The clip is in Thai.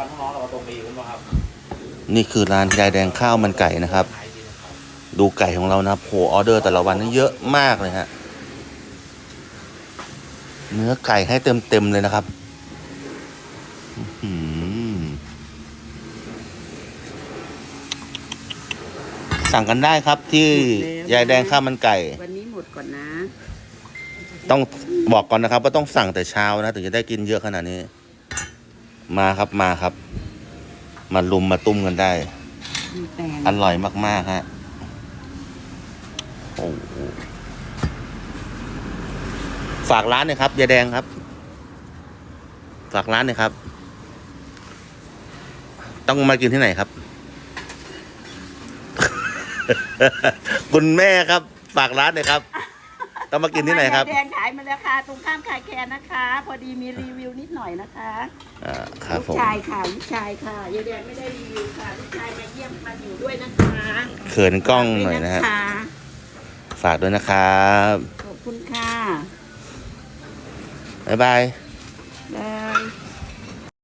วันน้องเราตรงไปอีกคุณครับ นี่คือร้านยายแดงข้าวมันไก่นะครับ ดูไก่ของเรานะครับโหออเดอร์แต่ละวันนี่เยอะมากเลยฮะ เนื้อไก่ให้เต็มเต็มๆเลยนะครับอื้อหือสั่งกันได้ครับที่ยายแดงข้าวมันไก่ วันนี้หมดก่อนนะ ต้องบอกก่อนนะครับ ว่าต้องสั่งแต่เช้านะ ถึงจะได้กินเยอะขนาดนี้ มาครับมาครับ มาลุมมาตุ้มกันได้ มีแตงอร่อยมาก ๆ ฮะ โอ้โหฝากร้านหน่อยครับยายแดงครับ ฝากร้านหน่อยครับ ต้องมากินที่ไหนครับ คุณแม่ครับ ฝากร้านหน่อยครับ ต้องมากินที่ไหนครับ แดงขายมาแล้วค่ะ ตรงข้ามคายแคนนะคะ พอดีมีรีวิวนิดหน่อยนะคะอ่าครับลูกผมชายค่ะลูกชายค่ะยายแดงไม่ได้รีวิวค่ะลูกชายมาเยี่ยมมาอยู่ด้วยนะคะเขินกล้องหน่อยนะฮะ ฝากด้วยคฝากด้วยนะครับ ขอบคุณค่ะ บ๊ายบาย